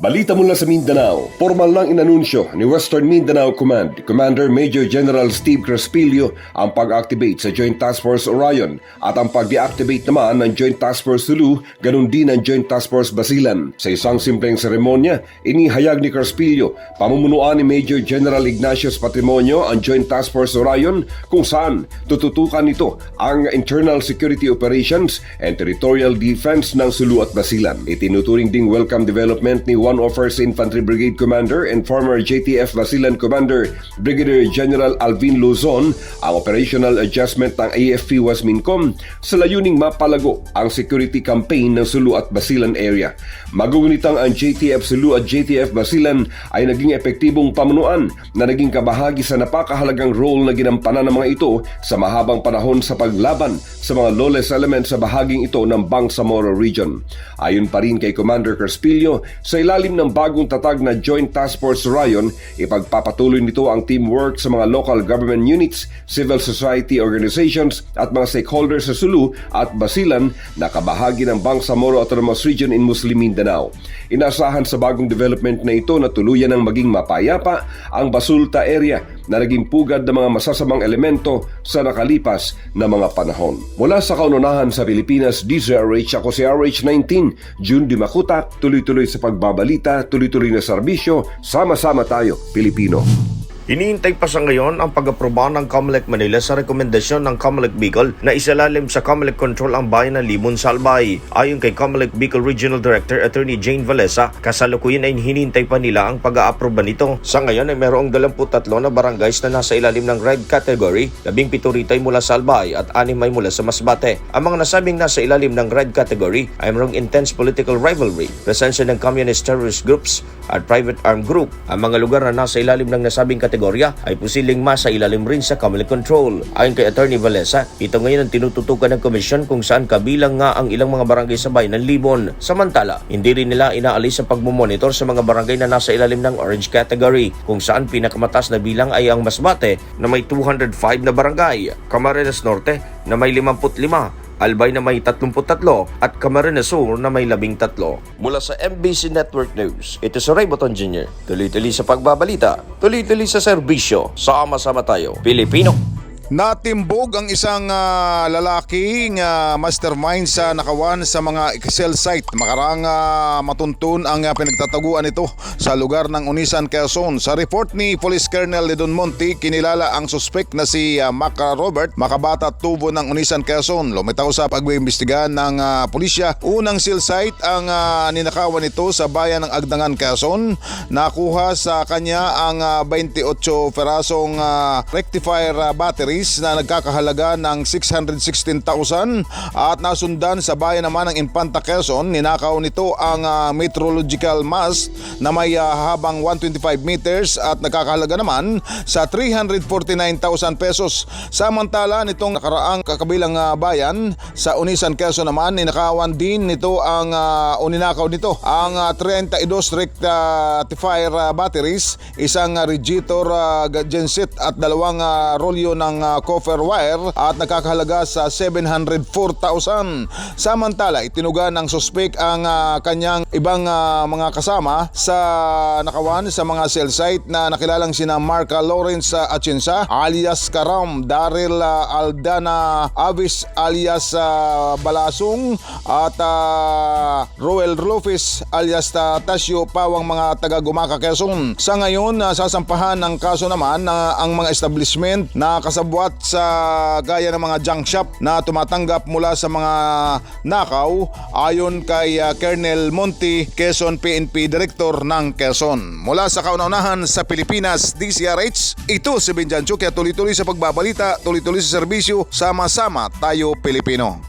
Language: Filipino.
Balita mula sa Mindanao, formal nang inanunsyo ni Western Mindanao Command Commander Major General Steve Crespillo ang pag-activate sa Joint Task Force Orion at ang pag-deactivate naman ng Joint Task Force Sulu, ganun din ang Joint Task Force Basilan. Sa isang simpleng seremonya, inihayag ni Crespillo, pamumunuan ni Major General Ignatius Patrimonio ang Joint Task Force Orion kung saan tututukan nito ang internal security operations and territorial defense ng Sulu at Basilan. Itinuturing ding welcome development ni One of First Infantry Brigade Commander and former JTF Basilan Commander Brigadier General Alvin Luzon ang operational adjustment ng AFP West Mincom sa layuning mapalago ang security campaign ng Sulu at Basilan area. Magugunitang ang JTF Sulu at JTF Basilan ay naging epektibong pamunuan na naging kabahagi sa napakahalagang role na ginampanan ng mga ito sa mahabang panahon sa paglaban sa mga lawless elements sa bahaging ito ng Bangsamoro Region. Ayon pa rin kay Commander Crespillo, sa ilalim ng bagong tatag na Joint Task Force Orion, ipagpapatuloy nito ang teamwork sa mga local government units, civil society organizations at mga stakeholders sa Sulu at Basilan na kabahagi ng Bangsamoro Autonomous Region in Muslim Mindanao. Inasahan sa bagong development na ito na tuluyan ng maging mapayapa ang Basulta area na naging pugad ng mga masasamang elemento sa nakalipas na mga panahon. Mula sa kaununahan sa Pilipinas, DZRH ako si RH19, June Di Makuta, tuloy-tuloy sa pagbabalita, tuloy-tuloy na serbisyo, sama-sama tayo, Pilipino. Hinihintay pa sa ngayon ang pag-aproba ng COMELEC Manila sa rekomendasyon ng COMELEC Bicol na isalalim sa COMELEC Control ang bayan ng Limon Salbay. Ayon kay COMELEC Bicol Regional Director Attorney Jane Valesa, kasalukuyan ay hinihintay pa nila ang pag-aaproba nito. Sa ngayon ay mayroong 23 na barangays na nasa ilalim ng red category, 17 rito ay mula sa Albay at 6 ay mula sa Masbate. Ang mga nasabing nasa ilalim ng red category ay mayroong intense political rivalry, presensya ng communist terrorist groups at private armed group. Ang mga lugar na nasa ilalim ng nasabing kategorya ay posiling masa ilalim rin sa Camel Control. Ayon kay Attorney Valesa, ito ngayon ang tinututukan ng komisyon kung saan kabilang nga ang ilang mga barangay sa bayan ng Libon. Samantala, hindi rin nila inaalis sa pagmumonitor sa mga barangay na nasa ilalim ng orange category, kung saan pinakamatas na bilang ay ang Masbate na may 205 na barangay, Camarines Norte na may 55, Albay na may 33 at Camarines Sur na may 13. Mula sa MBC Network News, ito si Ray Boton Jr. Tuloy-tuloy sa pagbabalita, tuloy-tuloy sa serbisyo, sama-sama tayo, Pilipino. Natimbog ang isang ah, lalaking ah, mastermind sa nakawan sa mga Excel site. Makarang ah, matuntun ang ah, pinagtataguan nito sa lugar ng Unisan, Quezon. Sa report ni Police Colonel Ledon Monti, kinilala ang suspect na si ah, Mac Robert, makabata at tubo ng Unisan, Quezon. Lumitaw sa pag-iimbestigahan ng ah, pulisya. Unang cell site ang ah, ninakawan nito sa bayan ng Agdangan, Quezon. Nakuha sa kanya ang ah, 28 perasong ah, rectifier ah, batteries na nagkakahalaga ng 616,000 at nasundan sa bayan naman ng Infanta Quezon. Ninakaw nito ang ah, meteorological mast na may ah, habang 125 meters at nagkakahalaga naman sa 349,000 pesos. Samantala nitong nakaraang kakabilang ah, bayan sa Unisan Quezon naman ninakawan din nito ang ah, o ninakaw nito ang ah, 32 rectifier ah, batteries, isang ah, radiator ah, genset at dalawang ah, rolyo ng ah, copper wire at nakakahalaga sa 704,000. Samantala, itinugan ng suspect ang ah, kanyang ibang ah, mga kasama sa nakawan sa mga cell site na nakilalang sina Marca Lawrence ah, Atienza alias Karam, Daryl ah, Aldana Avis alias ah, Balasong at ah, Roel Rufis alias ah, Tasyo Pawang mga taga Gumaka Quezon. Sa ngayon, ah, sasampahan ng kaso naman na ang mga establishment na kasabwat sa gaya ng mga junk shop na tumatanggap mula sa mga nakaw ayon kay ah, Colonel Monti, Quezon PNP Director ng Quezon. Mula sa kauna-unahan sa Pilipinas, DCRH, ito si Benjan Chu, kaya tuloy-tuloy sa pagbabalita, tuloy-tuloy sa serbisyo, sama-sama tayo Pilipino.